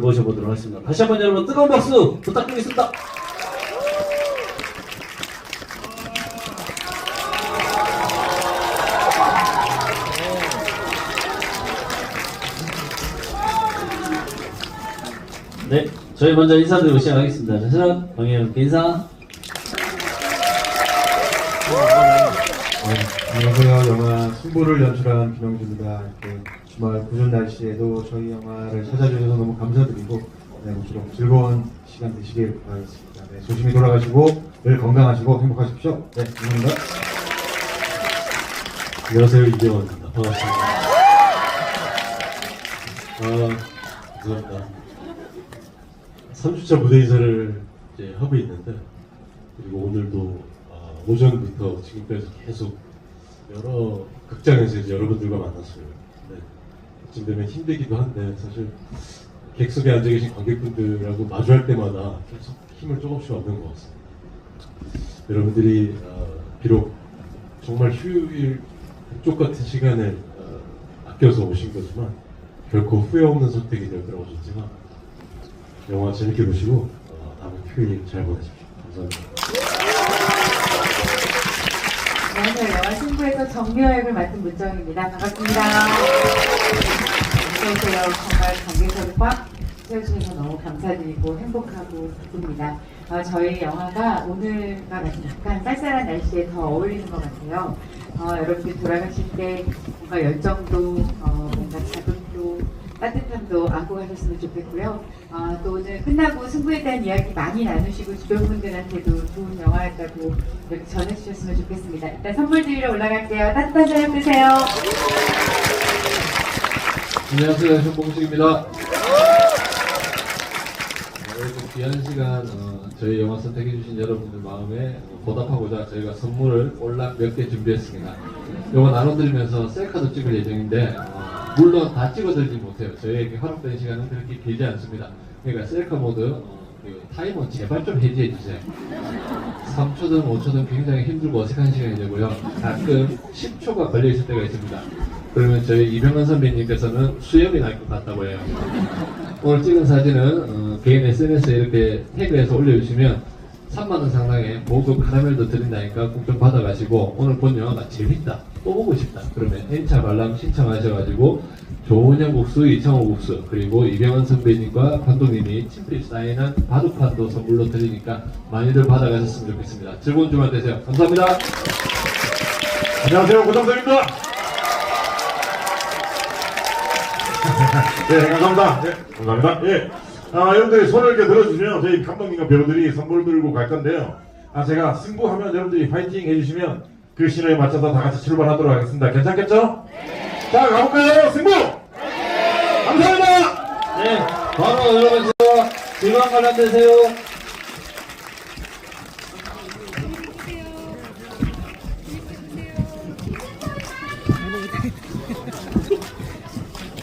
모셔보도록 하겠습니다. 다시 한번 여러분 뜨거운 박수 부탁드리겠습니다. 네, 저희 먼저 인사드리고 시작하겠습니다. 자신은 방해영 인사. 네, 안녕하세요. 영화 승부를 연출한 김영주입니다. 이렇게 주말 구준 날씨에도 저희 영화를 찾아주셔서 너무 감사드리고 네, 모쪼록 즐거운 시간 되시길 바라겠습니다. 네, 조심히 돌아가시고 늘 건강하시고 행복하십시오. 네, 감사합니다. 안녕하세요 이재원입니다. 반갑습니다. 아, 감사합니다. 3주차 무대 인사를 이제 하고 있는데 그리고 오늘도 아, 오전부터 지금까지 계속 여러 극장에서 여러분들과 만났어요. 네. 이쯤 되면 힘들기도 한데 사실 객석에 앉아 계신 관객분들하고 마주할 때마다 계속 힘을 조금씩 얻는 것 같습니다. 여러분들이 아, 비록 정말 휴일 쪽 같은 시간을 어, 아껴서 오신 거지만 결코 후회 없는 선택이 될 거라고 믿지만 영화 재밌게 보시고 어, 다음 휴일 잘 보내십시오. 감사합니다. 안녕하세요. 영화 승부에서 정묘역을 맡은 문정입니다. 반갑습니다. 어서오세요. 정말 꽉 채워주셔서 너무 감사드리고 행복하고 기쁩니다. 어, 저희 영화가 오늘과 같은 약간 쌀쌀한 날씨에 더 어울리는 것 같아요. 어, 여러분들 돌아가실 때 뭔가 열정도, 어, 따뜻함도 안고 가셨으면 좋겠고요. 어, 또 오늘 끝나고 승부에 대한 이야기 많이 나누시고 주변 분들한테도 좋은 영화였다고 이렇게 전해주셨으면 좋겠습니다. 일단 선물 드리러 올라갈게요. 따뜻한 사연 드세요. 안녕하세요. 현봉식입니다. 이렇게 귀한 시간 어, 저희 영화 선택해주신 여러분들 마음에 어, 보답하고자 저희가 선물을 올락 몇 개 준비했습니다. 영화 나눠드리면서 셀카도 찍을 예정인데 어, 물론 다 찍어드리지 못해요. 저희에게 허락된 시간은 그렇게 길지 않습니다. 그러니까 셀카 모드 어, 그 타이머 제발 좀 해지해 주세요. 3초든 5초든 굉장히 힘들고 어색한 시간이 되고요. 가끔 10초가 걸려 있을 때가 있습니다. 그러면 저희 이병헌 선배님께서는 수염이 날 것 같다고 해요. 오늘 찍은 사진은 어, 개인 SNS에 이렇게 태그해서 올려주시면 3만원 상당의 모금 카라멜도 드린다니까 꼭 좀 받아가시고 오늘 본 영화가 재밌다 또 보고 싶다 그러면 N차 관람 신청하셔가지고 좋은 국수, 이창호 국수 그리고 이병헌 선배님과 감독님이 친필 사인한 바둑판도 선물로 드리니까 많이들 받아가셨으면 좋겠습니다. 즐거운 주말 되세요. 감사합니다. 안녕하세요. 고정석입니다. 네, 감사합니다. 네, 감사합니다. 예. 아, 여러분들이 손을 이렇게 들어주시면 저희 감독님과 배우들이 선물 들고 갈 건데요. 아, 제가 승부하면 여러분들이 파이팅 해주시면 그 신호에 맞춰서 다 같이 출발하도록 하겠습니다. 괜찮겠죠? 네. 자, 가볼까요? 승부! 네. 감사합니다! 네, 바로 여러분 즐거운 관람 되세요.